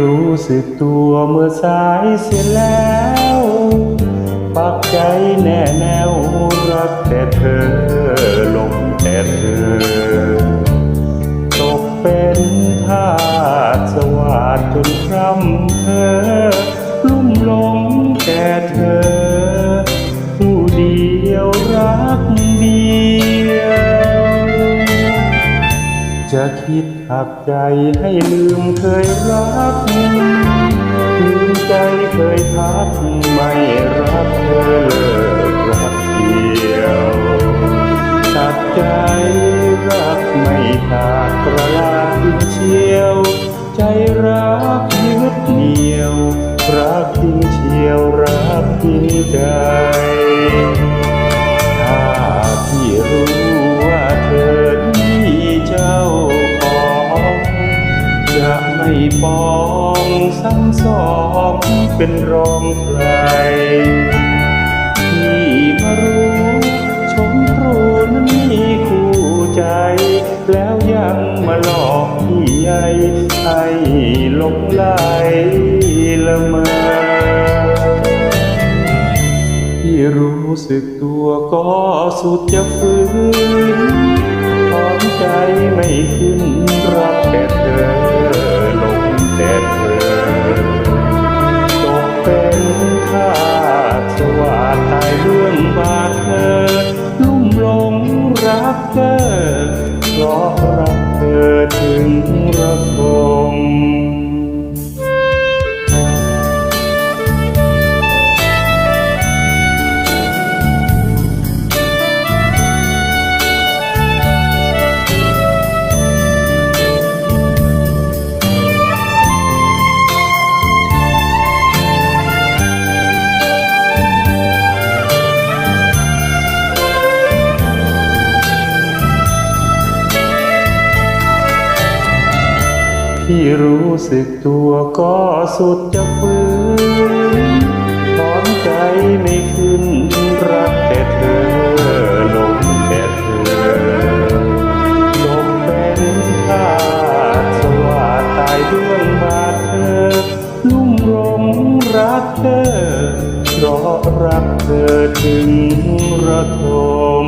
รู้สึกตัวเมื่อสายเสียแล้ว ปักใจแน่แน่วรักแต่เธอหลงแต่เธอ ตกเป็นทาสสวาดจนคร่ำเธอ ลุ่มหลงแต่เธอ ผู้เดียวรัก จะคิดหักใจให้ลืมเคยรักลืมใจเคยพักไม่รักเธอเลิกรักเดียวตัดใจรักไม่ขาดประลาดเชียว ใจรักยึดเหนียว รักยิ่งเชียวรักยิ่งใจ ปองซ้ำสองเป็นรองใครที่มารู้ชมตรูนั้นมีคู่ใจ แล้วยังมาหลอกพี่ใหญ่ให้หลงไหลละเมอที่รู้สึกตัวก็สุดจะฟื้นถอนใจไม่ขึ้น ข้าสสวาดตายเรื่องบาดเธอลุ่มหลงรักเธอเพราะรักเธอถึงรัก ที่รู้สึกตัวก็สุดจะฟื้นถอนใจไม่ขึ้นรักแต่เธอหลงแต่เธอตกเป็นทาสสว่าตายด้วงบาดเธอ ลุ่มหลงรักเธอ เพราะรักเธอถึงระทม